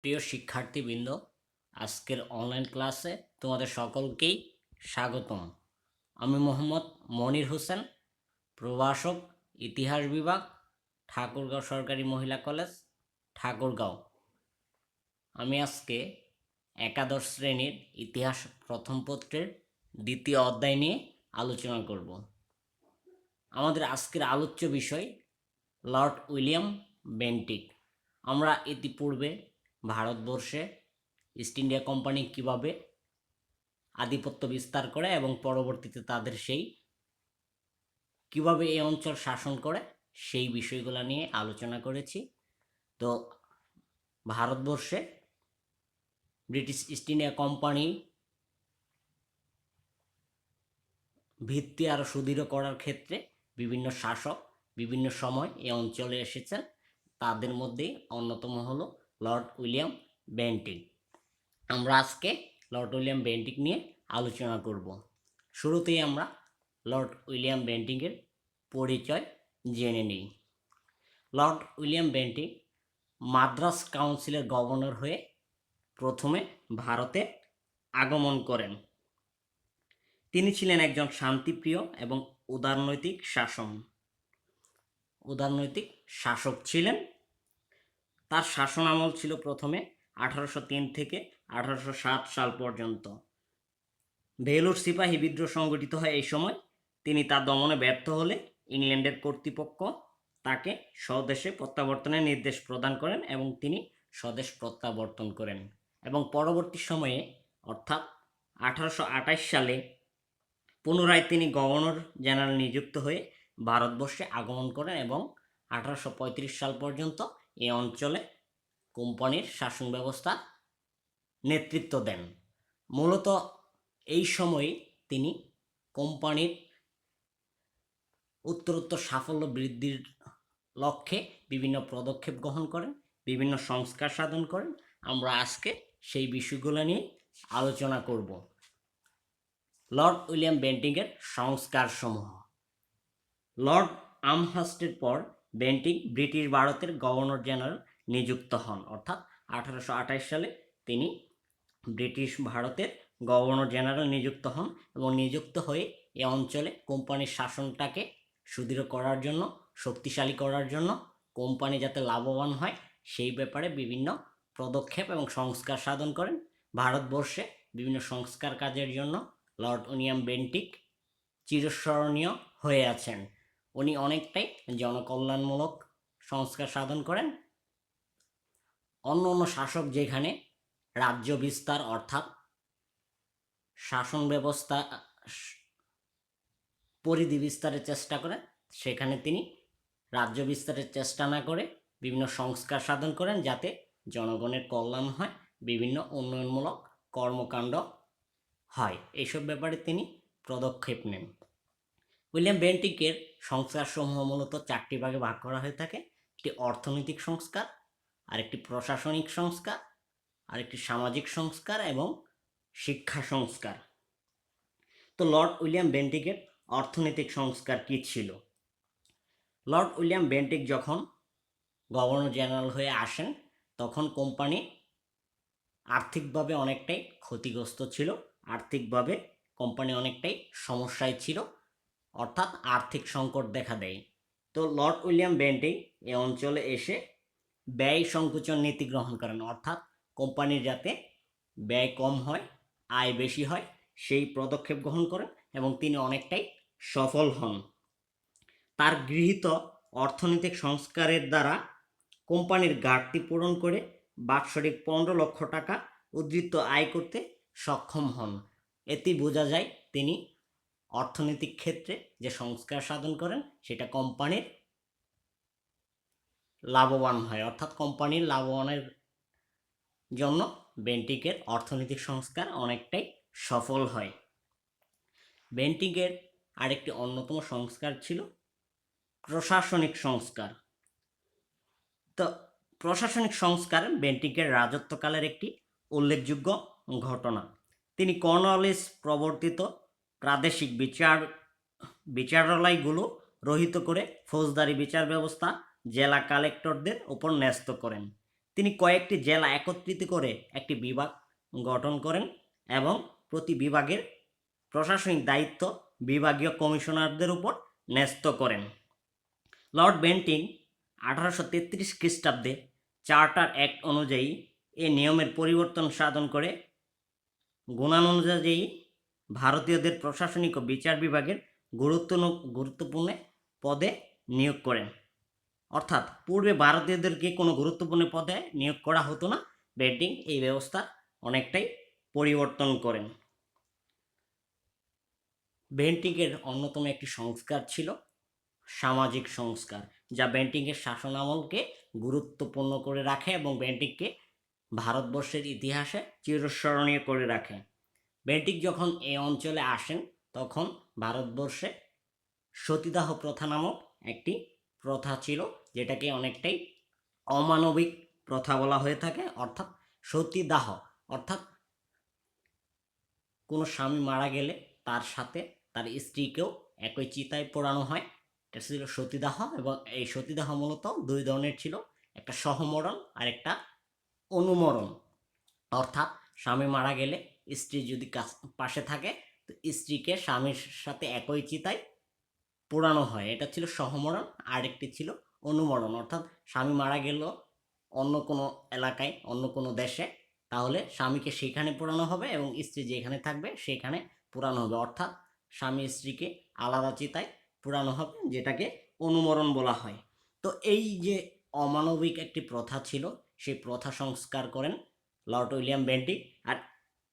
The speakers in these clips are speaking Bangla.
প্রিয় শিক্ষার্থীবৃন্দ, আজকের অনলাইন ক্লাসে তোমাদের সকলকেই স্বাগতম। আমি মোহাম্মদ মনির হোসেন, প্রভাষক, ইতিহাস বিভাগ, ঠাকুরগাঁও সরকারি মহিলা কলেজ, ঠাকুরগাঁও। আমি আজকে একাদশ শ্রেণির ইতিহাস প্রথম পত্রের দ্বিতীয় অধ্যায় নিয়ে আলোচনা করব। আমাদের আজকের আলোচ্য বিষয় লর্ড উইলিয়াম বেন্টিক। আমরা ইতিপূর্বে ভারতবর্ষে ইস্ট ইন্ডিয়া কোম্পানি কীভাবে আধিপত্য বিস্তার করে এবং পরবর্তীতে তাদের সেই কীভাবে এই অঞ্চল শাসন করে, সেই বিষয়গুলো নিয়ে আলোচনা করেছি। তো ভারতবর্ষে ব্রিটিশ ইস্ট ইন্ডিয়া কোম্পানি ভিত্তি আরও সুদৃঢ় করার ক্ষেত্রে বিভিন্ন শাসক বিভিন্ন সময় এই অঞ্চলে এসেছেন। তাদের মধ্যে অন্যতম হলো লর্ড উইলিয়াম বেন্টিক আমরা আজকে লর্ড উইলিয়াম বেন্টিক নিয়ে আলোচনা করব। শুরুতেই আমরা লর্ড উইলিয়াম বেন্টিকের পরিচয় জেনে নিই। লর্ড উইলিয়াম বেন্টিক মাদ্রাস কাউন্সিলের গভর্নর হয়ে প্রথমে ভারতে আগমন করেন। তিনি ছিলেন একজন শান্তিপ্রিয় এবং উদারনৈতিক শাসন উদারনৈতিক শাসক ছিলেন তার শাসন আমল ছিল প্রথমে আঠারোশো তিন থেকে আঠারোশো সাত সাল পর্যন্ত। ভেলুর সিপাহী বিদ্রোহ সংগঠিত হয় এই সময়। তিনি তা দমনে ব্যর্থ হলে ইংল্যান্ডের কর্তৃপক্ষ তাকে স্বদেশে প্রত্যাবর্তনের নির্দেশ প্রদান করেন এবং তিনি স্বদেশ প্রত্যাবর্তন করেন এবং পরবর্তী সময়ে, অর্থাৎ আঠারোশো আঠাশ সালে, পুনরায় তিনি গভর্নর জেনারেল নিযুক্ত হয়ে ভারতবর্ষে আগমন করেন এবং আঠারোশো পঁয়ত্রিশ সাল পর্যন্ত এই অঞ্চলে কোম্পানির শাসন ব্যবস্থা নেতৃত্ব দেন। মূলত এই সময়ে তিনি কোম্পানির উত্তরোত্তর সাফল্য বৃদ্ধির লক্ষ্যে বিভিন্ন পদক্ষেপ গ্রহণ করেন, বিভিন্ন সংস্কার সাধন করেন। আমরা আজকে সেই বিষয়গুলো নিয়ে আলোচনা করব। লর্ড উইলিয়াম বেন্টিংয়ের সংস্কার সমূহ লর্ড আমহাস্টের পর বেন্টিং ব্রিটিশ ভারতের গভর্নর জেনারেল নিযুক্ত হন। অর্থাৎ আঠারোশো আঠাশ সালে তিনি ব্রিটিশ ভারতের গভর্নর জেনারেল নিযুক্ত হন এবং নিযুক্ত হয়ে এ অঞ্চলে কোম্পানির শাসনটাকে সুদৃঢ় করার জন্য, শক্তিশালী করার জন্য কোম্পানি যাতে লাভবান হয় সেই ব্যাপারে বিভিন্ন পদক্ষেপ এবং সংস্কার সাধন করেন। ভারতবর্ষে বিভিন্ন সংস্কার কাজের জন্য লর্ড উনিয়াম বেন্টিক চিরস্মরণীয় হয়ে আছেন। উনি অনেকটাই জনকল্যাণমূলক সংস্কার সাধন করেন। অন্য অন্য শাসক যেখানে রাজ্য বিস্তার অর্থাৎ শাসন ব্যবস্থা, পরিধি বিস্তারের চেষ্টা করেন সেখানে তিনি রাজ্য বিস্তারের চেষ্টা না করে বিভিন্ন সংস্কার সাধন করেন যাতে জনগণের কল্যাণ হয়, বিভিন্ন উন্নয়নমূলক কর্মকাণ্ড হয়। এইসব ব্যাপারে তিনি পদক্ষেপ নেন। উইলিয়াম বেন্টিকের সংস্কারসমূহ মূলত চারটি ভাগে ভাগ করা হয়ে থাকে। একটি অর্থনৈতিক সংস্কার, আরেকটি প্রশাসনিক সংস্কার, আরেকটি সামাজিক সংস্কার এবং শিক্ষা সংস্কার। তো লর্ড উইলিয়াম বেন্টিকের অর্থনৈতিক সংস্কার কী ছিল? লর্ড উইলিয়াম বেন্টিক যখন গভর্নর জেনারেল হয়ে আসেন, তখন কোম্পানি আর্থিকভাবে অনেকটাই ক্ষতিগ্রস্ত ছিল। আর্থিকভাবে কোম্পানি অনেকটাই সমস্যায় ছিল। অর্থাৎ আর্থিক সংকট দেখা দেয়। তো লর্ড উইলিয়াম বেন্টিং এই অঞ্চলে এসে ব্যয় সংকোচন নীতি গ্রহণ করেন। অর্থাৎ কোম্পানির যাতে ব্যয় কম হয়, আয় বেশি হয়, সেই পদক্ষেপ গ্রহণ করেন এবং তিনি অনেকটাই সফল হন। তার গৃহীত অর্থনৈতিক সংস্কারের দ্বারা কোম্পানির ঘাটতি পূরণ করে বাৎসরিক পনেরো লক্ষ টাকা উদ্ধৃত আয় করতে সক্ষম হন। এতে বোঝা যায় তিনি অর্থনৈতিক ক্ষেত্রে যে সংস্কার সাধন করেন, সেটা কোম্পানির লাভবান হয়। অর্থাৎ কোম্পানির লাভবানের জন্য বেন্টিকের অর্থনৈতিক সংস্কার অনেকটাই সফল হয়। বেন্টিকের আরেকটি অন্যতম সংস্কার ছিল প্রশাসনিক সংস্কার। তো প্রশাসনিক সংস্কার বেন্টিকের রাজত্বকালের একটি উল্লেখযোগ্য ঘটনা। তিনি কর্নওয়ালিস প্রবর্তিত প্রাদেশিক বিচার, বিচারালয়গুলো রহিত করে ফৌজদারি বিচার ব্যবস্থা জেলা কালেক্টরদের উপর ন্যস্ত করেন। তিনি কয়েকটি জেলা একত্রিত করে একটি বিভাগ গঠন করেন এবং প্রতি বিভাগের প্রশাসনিক দায়িত্ব বিভাগীয় কমিশনারদের উপর ন্যস্ত করেন। লর্ড বেন্টিং আঠারোশো তেত্রিশ খ্রিস্টাব্দে চার্টার অ্যাক্ট অনুযায়ী এ নিয়মের পরিবর্তন সাধন করে গুণানুযায়ী ভারতীয়দের প্রশাসনিক ও বিচার বিভাগের গুরুত্ব গুরুত্বপূর্ণ পদে নিয়োগ করেন। অর্থাৎ পূর্বে ভারতীয়দেরকে কোনো গুরুত্বপূর্ণ পদে নিয়োগ করা হতো না। বেন্টিং এই ব্যবস্থা অনেকটাই পরিবর্তন করেন। বেন্টিংয়ের অন্যতম একটি সংস্কার ছিল সামাজিক সংস্কার, যা বেন্টিংয়ের শাসনামলকে গুরুত্বপূর্ণ করে রাখে এবং বেন্টিংকে ভারতবর্ষের ইতিহাসে চিরস্মরণীয় করে রাখে। বেন্টিক যখন এই অঞ্চলে আসেন, তখন ভারতবর্ষে সতীদাহ প্রথা নামক একটি প্রথা ছিল, যেটাকে অনেকটাই অমানবিক প্রথা বলা হয়ে থাকে, অর্থাৎ সতীদাহ। অর্থাৎ কোনো স্বামী মারা গেলে তার সাথে তার স্ত্রীকেও একই চিতায় পোড়ানো হয়। এটা ছিল সতীদাহ এবং এই সতীদাহ মূলত দুই ধরনের ছিল, একটা সহমরণ আর একটা অনুমরণ। অর্থাৎ স্বামী মারা গেলে স্ত্রী যদি পাশে থাকে, তো স্ত্রীকে স্বামীর সাথে একই চিতায় পোড়ানো হয়। এটা ছিল সহমরণ, আরেকটি ছিল অনুমরণ। অর্থাৎ স্বামী মারা গেল অন্য কোনো এলাকায়, অন্য কোনো দেশে, তাহলে স্বামীকে সেখানে পোড়ানো হবে এবং স্ত্রী যেখানে থাকবে সেখানে পোড়ানো হবে। অর্থাৎ স্বামী স্ত্রীকে আলাদা চিতায় পোড়ানো হবে, যেটাকে অনুমরণ বলা হয়। তো এই যে অমানবিক একটি প্রথা ছিল, সেই প্রথা সংস্কার করেন লর্ড উইলিয়াম বেন্টিক। আর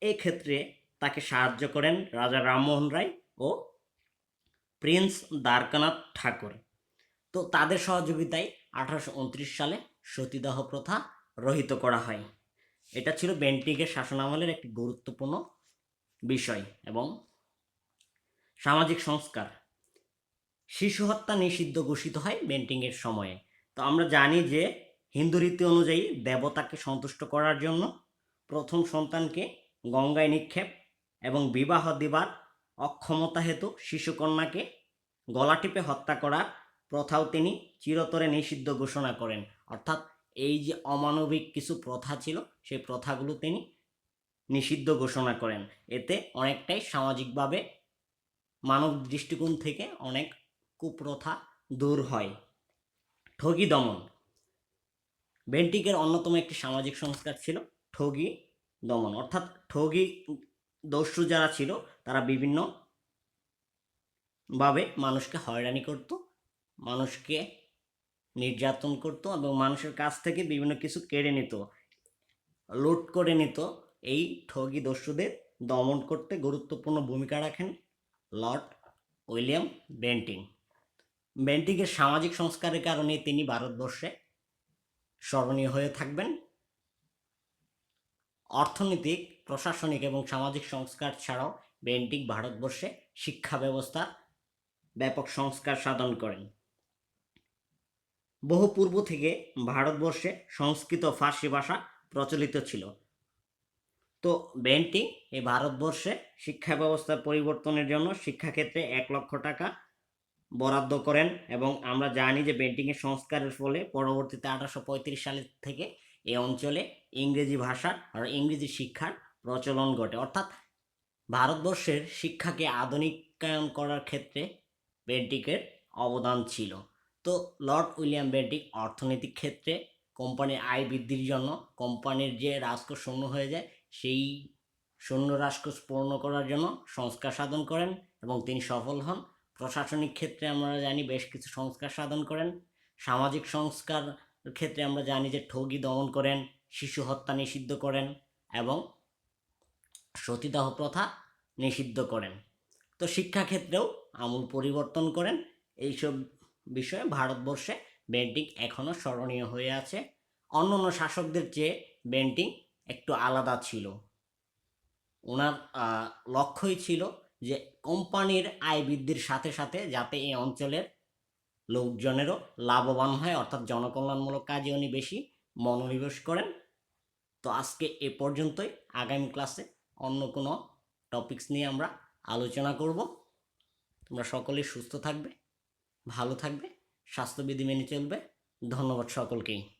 এক্ষেত্রে তাকে সাহায্য করেন রাজা রামমোহন রায় ও প্রিন্স দ্বারকানাথ ঠাকুর। তো তাদের সহযোগিতায় আঠারোশো উনত্রিশ সালে সতীদাহ প্রথা রহিত করা হয়। এটা ছিল বেন্টিকের শাসনামলের একটি গুরুত্বপূর্ণ বিষয় এবং সামাজিক সংস্কার। শিশু হত্যা নিষিদ্ধ ঘোষিত হয় বেন্টিংয়ের সময়ে। তো আমরা জানি যে হিন্দু রীতি অনুযায়ী দেবতাকে সন্তুষ্ট করার জন্য প্রথম সন্তানকে গঙ্গায় নিক্ষেপ এবং বিবাহ দিবার অক্ষমতা হেতু শিশুকন্যাকে গলা টিপে হত্যা করার প্রথাও তিনি চিরতরে নিষিদ্ধ ঘোষণা করেন। অর্থাৎ এই যে অমানবিক কিছু প্রথা ছিল, সেই প্রথাগুলো তিনি নিষিদ্ধ ঘোষণা করেন। এতে অনেকটাই সামাজিকভাবে মানব দৃষ্টিকোণ থেকে অনেক কুপ্রথা দূর হয়। ঠগি দমন। বেন্টিকের অন্যতম একটি সামাজিক সংস্কার ছিল ঠগি দমন। অর্থাৎ ঠগি দস্যু যারা ছিল, তারা বিভিন্ন ভাবে মানুষকে হয়রানি করত, মানুষকে নির্যাতন করত এবং মানুষের কাছ থেকে বিভিন্ন কিছু কেড়ে নিত, লুট করে নিত। এই ঠগি দস্যুদের দমন করতে গুরুত্বপূর্ণ ভূমিকা রাখেন লর্ড উইলিয়াম বেন্টিং। বেন্টিংয়ের সামাজিক সংস্কারের কারণে তিনি ভারতবর্ষে স্মরণীয় হয়ে থাকবেন। অর্থনৈতিক, প্রশাসনিক এবং সামাজিক সংস্কার ছাড়াও বেন্টিং ভারতবর্ষে শিক্ষা ব্যবস্থা ব্যাপক সংস্কার সাধন করেন। বহু পূর্ব থেকে ভারতবর্ষে সংস্কৃত ফার্সি ভাষা প্রচলিত ছিল। তো বেন্টিং এই ভারতবর্ষে শিক্ষা ব্যবস্থার পরিবর্তনের জন্য শিক্ষাক্ষেত্রে এক লক্ষ টাকা বরাদ্দ করেন এবং আমরা জানি যে বেন্টিংয়ের সংস্কারের ফলে পরবর্তীতে আঠারোশো সাল থেকে এই অঞ্চলে ইংরেজি ভাষা আর ইংরেজি শিক্ষার প্রচলন ঘটে। অর্থাৎ ভারতবর্ষের শিক্ষাকে আধুনিকায়ন করার ক্ষেত্রে বেন্টিকের অবদান ছিল। তো লর্ড উইলিয়াম বেন্টিক অর্থনৈতিক ক্ষেত্রে কোম্পানির আয় বৃদ্ধির জন্য কোম্পানির যে রাজকোষ শূন্য হয়ে যায়, সেই শূন্য রাজকোষ পূর্ণ করার জন্য সংস্কার সাধন করেন এবং তিনি সফল হন। প্রশাসনিক ক্ষেত্রে আমরা জানি বেশ কিছু সংস্কার সাধন করেন। সামাজিক সংস্কার ক্ষেত্রে আমরা জানি যে ঠগি দমন করেন, শিশু হত্যা নিষিদ্ধ করেন এবং সতীদাহ প্রথা নিষিদ্ধ করেন। তো শিক্ষাক্ষেত্রেও আমূল পরিবর্তন করেন। এইসব বিষয়ে ভারতবর্ষে বেন্টিং এখনও স্মরণীয় হয়ে আছে। অন্য অন্য শাসকদের চেয়ে বেন্টিং একটু আলাদা ছিল। ওনার লক্ষ্যই ছিল যে কোম্পানির আয় বৃদ্ধির সাথে সাথে যাতে এই অঞ্চলের লোকজনেরও লাভবান হয়, অর্থাৎ জনকল্যাণমূলক কাজে উনি বেশি মনোনিবেশ করেন। তো আজকে এ পর্যন্তই। আগামী ক্লাসে অন্য কোনো টপিকস নিয়ে আমরা আলোচনা করব। তোমরা সকলে সুস্থ থাকবে, ভালো থাকবে, স্বাস্থ্যবিধি মেনে চলবে। ধন্যবাদ সকলকেই।